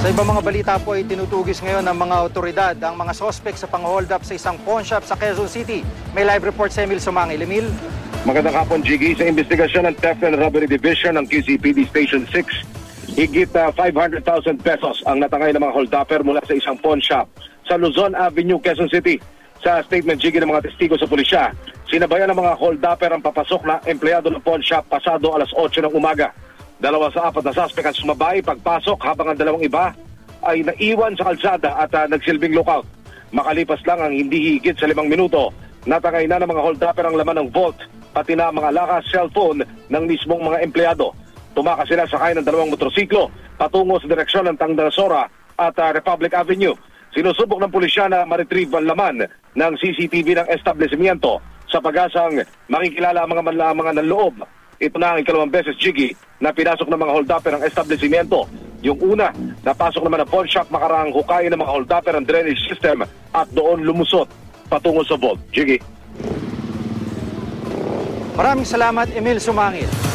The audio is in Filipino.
Sa ibang mga balita po ay tinutugis ngayon ng mga otoridad ang mga sospek sa pang-hold up sa isang pawn shop sa Quezon City. May live report sa Emil Sumangil. Emil? Magandang hapon, Jiggy. Sa investigasyon ng Theft and Robbery Division ng QCPD Station 6, higit ah, 500,000 pesos ang natangay ng mga holdupper mula sa isang pawn shop sa Luzon Avenue, Quezon City. Sa statement, Jiggy, ng mga testigo sa pulisya, sinabayan ng mga holdupper ang papasok na empleyado ng pawn shop pasado alas 8 ng umaga. Dalawa sa apat na suspect ang sumabay pagpasok habang ang dalawang iba ay naiwan sa kalsada at ah, nagsilbing lookout. Makalipas lang ang hindi higit sa limang minuto, natangay na ng mga holdupper ang laman ng vault, pati na mga lakas cellphone ng mismong mga empleyado. Tumakas sila sakay ng dalawang motorsiklo patungo sa direksyon ng Tangdarasora at ah, Republic Avenue. Sinusubok ng pulisya na ma-retrieve ang laman ng CCTV ng establishmento sa pag-asang makikilala ang mga manlamangan ng loob. Ito na ang ikalawang beses, Jiggy, na pinasok ng mga holdupper ang establishmento. Yung una, napasok naman ang pawn shop makaraang hukayin ng mga holdupper ang drainage system at doon lumusot patungo sa vault. Jiggy. Maraming salamat, Emil Sumangil.